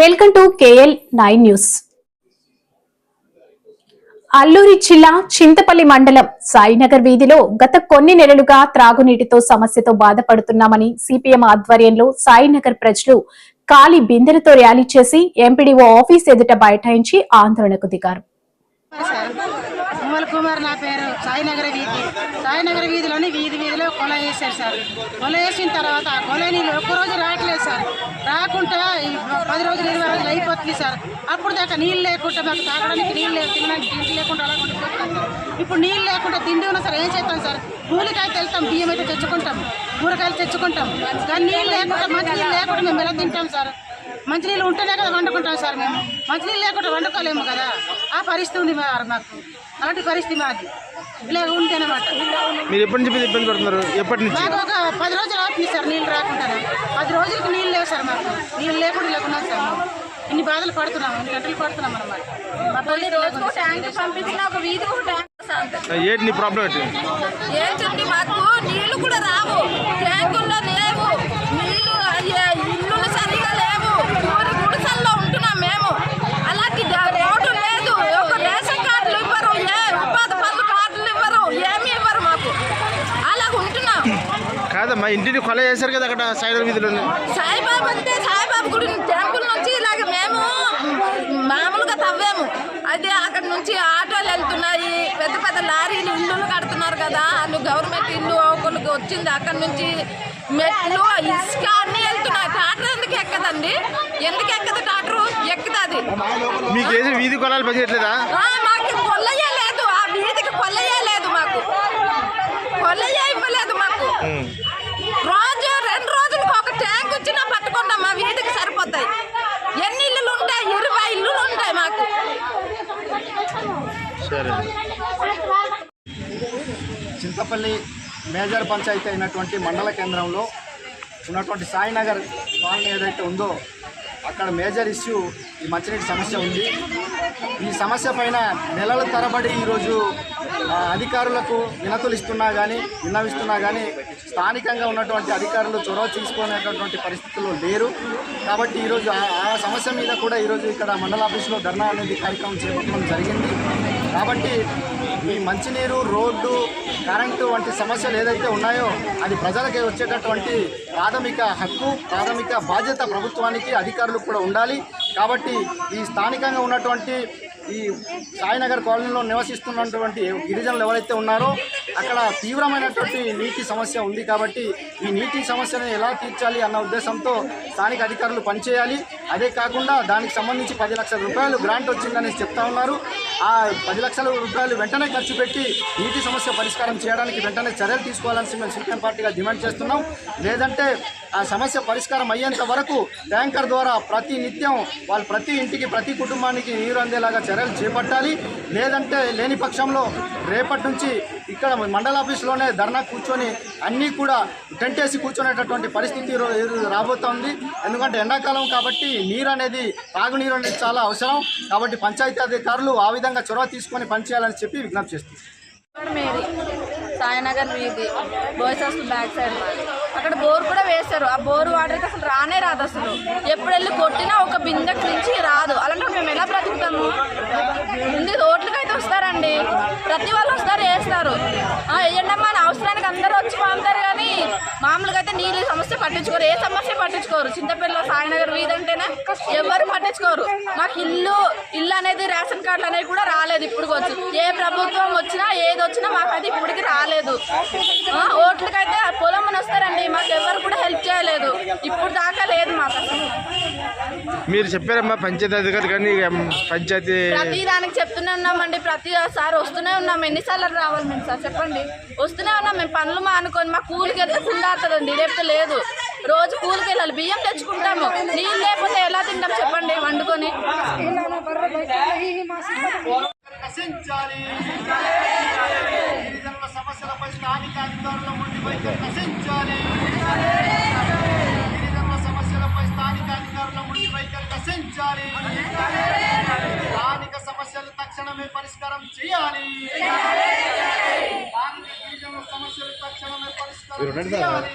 Welcome to K L nine. Alluri జిల్లా చింతపల్లి మండలం సాయినగర్ వీధిలో గత కొన్ని నెలలుగా త్రాగునీటితో సమస్యతో బాధపడుతున్నామని సిపిఎం ఆధ్వర్యంలో సాయినగర్ ప్రజలు ఖాళీ బిందెలతో ర్యాలీ చేసి ఎంపీడీఓ ఆఫీస్ ఎదుట బైఠాయించి ఆందోళనకు దిగారు. కుమార్ నా పేరు. సాయినగర వీధి. సాయినగర వీధిలోని వీధి వీధిలో వేశారు సార్. కొల వేసిన తర్వాత ఆ కొల నీళ్ళు ఒక్కరోజు రావట్లేదు సార్. రాకుండా పది రోజులు ఇరవై రోజులు అయిపోతుంది సార్. అప్పుడు దాకా నీళ్ళు లేకుండా మాకు తాగడానికి నీళ్ళు లేవు తినడానికి తిండి లేకుండా అలా ఇప్పుడు నీళ్ళు లేకుండా తిండి ఉన్నా సార్ ఏం చేస్తాం సార్? కూలికాయలు వెళ్తాం బియ్యం అయితే తెచ్చుకుంటాం కూరగాయలు తెచ్చుకుంటాం. కానీ నీళ్ళు లేకుండా మంచి నీళ్ళు లేకుండా మేము ఎలా తింటాం సార్? మంచినీళ్ళు ఉంటేనే కదా వండుకుంటాం సార్ మేము. మంచినీళ్ళు లేకుండా వండుకోలేము కదా. ఆ పరిస్థితి ఉంది మాకు. అలాంటి పరిస్థితి మాది. ఇలా ఉంది అనమాట మీరు ఎప్పటి నుంచి ఇబ్బంది పడుతున్నారు? ఎప్పటి నుంచి? మాకు ఒక పది రోజులు అవుతుంది సార్ నీళ్ళు రాకుండా పది రోజులకి నీళ్ళు లేవు సార్ మాకు. నీళ్ళు లేకుండా లేకున్నాం సార్. ఇన్ని బాధలు పడుతున్నాం ఇన్ని గంటలు పడుతున్నాం అనమాట మా పల్లి రోజు ట్యాంక్ పంపించిన ఒక వీధి ఒక ట్యాంక్ సార్. ఏంటి నీ ప్రాబ్లం ఏంటి? ఏంటంటే మాకు? నీళ్ళు కూడా రావు. ట్యాంకుల్లో లేవు. నీళ్ళు అయ్యే ఇల్లులు సరిగా లేవు ఊరి గుడిసెల్లో ఉంటున్నాం మేము అలాంటి ద- రోడ్డు లేదు ఒక రేషన్ కార్డులు ఇవ్వరు ఏ ఉపాధి పనులు కార్డులు ఇవ్వరు ఏమి ఇవ్వరు మాకు అలాగ ఉంటున్నాం కాదమ్మా ఇంటిని కొల చేశారు కదా అక్కడ సైడ్ వీధిలో సాయిబాబా అంటే సాయిబాబా గుడి టెంపుల్ నుంచి ఇలాగ మేము మామూలుగా తవ్వాము. అయితే అక్కడ నుంచి ఆటోలు వెళ్తున్నాయి పెద్ద పెద్ద లారీలు ఇల్లులు కడుతున్నారు కదా వాళ్ళు గవర్నమెంట్ ఇల్లు ఒకరికి వచ్చింది. అక్కడ నుంచి మెట్లు ఇసుక అన్నీ వెళ్తున్నాయి. టాటర్ ఎందుకు ఎక్కదండి? ఎందుకు ఎక్కదు టాటరు ఎక్కుతుంది మీకు వీధి కొలాలు పనిచేయట్లేదా మాకు కొల్లయ్య లేదు ఆ వీధికి కొల్లయ్య లేదు మాకు కొల్లయ్య ఇవ్వలేదు మాకు రోజు రెండు రోజులకు ఒక ట్యాంక్ వచ్చినా పట్టుకుంటాం మా వీధికి సరిపోతాయి ఎన్ని ఇల్లులు ఉంటాయి ఇరవై ఇల్లులు ఉంటాయి మాకు సరే చింతపల్లి మేజర్ పంచాయతీ అయినటువంటి మండల కేంద్రంలో ఉన్నటువంటి సాయినగర్ కాలనీ ఏదైతే ఉందో అక్కడ మేజర్ ఇష్యూ ఈ మంచినీటి సమస్య ఉంది. ఈ సమస్య పైన నెలల తరబడి ఈరోజు ఆ, అధికారులకు వినతులు ఇస్తున్నా కానీ విన్నవిస్తున్నా కానీ స్థానికంగా ఉన్నటువంటి అధికారులు చొరవ తీసుకునేటటువంటి పరిస్థితుల్లో లేరు. కాబట్టి ఈరోజు ఆ ఆ సమస్య మీద కూడా ఈరోజు ఇక్కడ మండల ఆఫీసులో ధర్నా అనేది కార్యక్రమం చేపట్టడం జరిగింది. కాబట్టి ఈ మంచినీరు రోడ్డు కరెంటు వంటి సమస్యలు ఏదైతే ఉన్నాయో అది ప్రజలకి వచ్చేటటువంటి ప్రాథమిక హక్కు ప్రాథమిక బాధ్యత ప్రభుత్వానికి అధికారులకు కూడా ఉండాలి. కాబట్టి ఈ స్థానికంగా ఉన్నటువంటి ఈ సాయినగర్ కాలనీలో నివసిస్తున్నటువంటి గిరిజనులు ఎవరైతే ఉన్నారో అక్కడ తీవ్రమైనటువంటి నీటి సమస్య ఉంది కాబట్టి ఈ నీటి సమస్యను ఎలా తీర్చాలి అన్న ఉద్దేశంతో స్థానిక అధికారులు పనిచేయాలి. అదే కాకుండా దానికి సంబంధించి పది లక్షల రూపాయలు గ్రాంట్ వచ్చిందని చెప్తా ఉన్నారు. ఆ పది లక్షల రూపాయలు వెంటనే ఖర్చు పెట్టి నీటి సమస్య పరిష్కారం చేయడానికి వెంటనే చర్యలు తీసుకోవాలని మేము సిపిఎం పార్టీగా డిమాండ్ చేస్తున్నాం. లేదంటే ఆ సమస్య పరిష్కారం అయ్యేంత వరకు ట్యాంకర్ ద్వారా ప్రతి నిత్యం వాళ్ళు ప్రతి ఇంటికి ప్రతి కుటుంబానికి నీరు అందేలాగా చర్యలు చేపట్టాలి. లేదంటే లేని పక్షంలో రేపటి నుంచి ఇక్కడ మండల ఆఫీస్లోనే ధర్నా కూర్చొని అన్నీ కూడా కరెంట్ వేసి కూర్చునేటటువంటి పరిస్థితి రో- రాబోతోంది. ఎందుకంటే ఎండాకాలం కాబట్టి నీరు అనేది తాగునీరు అనేది చాలా అవసరం. కాబట్టి పంచాయతీ అధికారులు ఆ విధంగా చొరవ తీసుకొని పనిచేయాలని చెప్పి విజ్ఞప్తి చేస్తుంది మేరీ సాయినగర్ వీధి బాయ్స్ హాస్టల్ బ్యాక్ సైడ్ అక్కడ బోర్ కూడా వేశారు. ఆ బోర్ వాటర్కి అసలు రానే రాదు అసలు. ఎప్పుడు వెళ్ళి కొట్టినా ఒక బిందెకి నుంచి రాదు. అలాంటి మేము ఎలా బ్రతుకుతాము? ముందు రోడ్లకి అయితే వస్తారండి. ప్రతి వాళ్ళు వస్తారు వేస్తారు. మామూలుగా అయితే నీళ్ళు సమస్య పట్టించుకోరు. ఏ సమస్య పట్టించుకోరు. చింతపల్లిలో సాయినగర్ వీధి అంటేనే ఎవరు పట్టించుకోరు. మాకు ఇల్లు ఇల్లు అనేది రేషన్ కార్డులు అనేవి కూడా రాలేదు ఇప్పుడు వచ్చి ఏ ప్రభుత్వం వచ్చినా ఏది వచ్చినా మాకు అది ఇప్పటికి రాలేదు. ఓట్లకి ఓట్లకైతే పొలం వస్తారండి మాకు ఎవరు కూడా చేయలేదు ఇప్పుడు దాకా లేదు మాకు మీరు చెప్పారమ్మా పంచాయతీ అధికారి కానీ పంచాయతీ ప్రతి దానికి చెప్తూనే ఉన్నామండి. ప్రతి సార్ వస్తూనే ఉన్నాం. ఎన్నిసార్లు రావాలి మేము సార్? చెప్పండి. వస్తూనే ఉన్నాం. మేము పనులు మానుకొని మా కూలికి వెళ్తే ఫుల్ అవుతుందండి లేకపోతే లేదు. రోజు కూలికి వెళ్ళాలి. బియ్యం తెచ్చుకుంటాము. నీళ్ళు లేకపోతే ఎలా తింటాం చెప్పండి. వండుకొని. సమస్యలపై స్థానిక అధికారుల ముందు వైఖరి నశించాలి నశించాలి స్థానిక సమస్యలు తక్షణమే పరిష్కారం చేయాలి. స్థానిక సమస్యలు తక్షణమే పరిష్కారం చేయాలి.